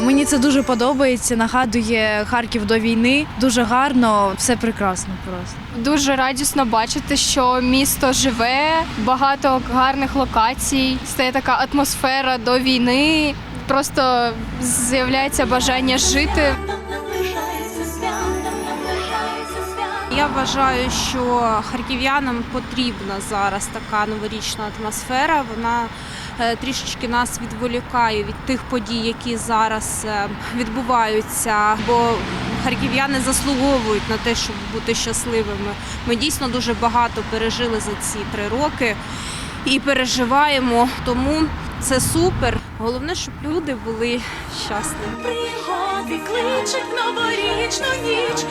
Мені це дуже подобається. Нагадує Харків до війни. Дуже гарно, все прекрасно просто. Дуже радісно бачити, що місто живе, багато гарних локацій, стає така атмосфера до війни. Просто з'являється бажання жити. Вважаю, що харків'янам потрібна зараз така новорічна атмосфера. Вона е, трішечки нас відволікає від тих подій, які зараз е, відбуваються. Бо харків'яни заслуговують на те, щоб бути щасливими. Ми дійсно дуже багато пережили за ці три роки і переживаємо. Тому це супер. Головне, щоб люди були щасливі. Пригоди кличуть новорічну ніч,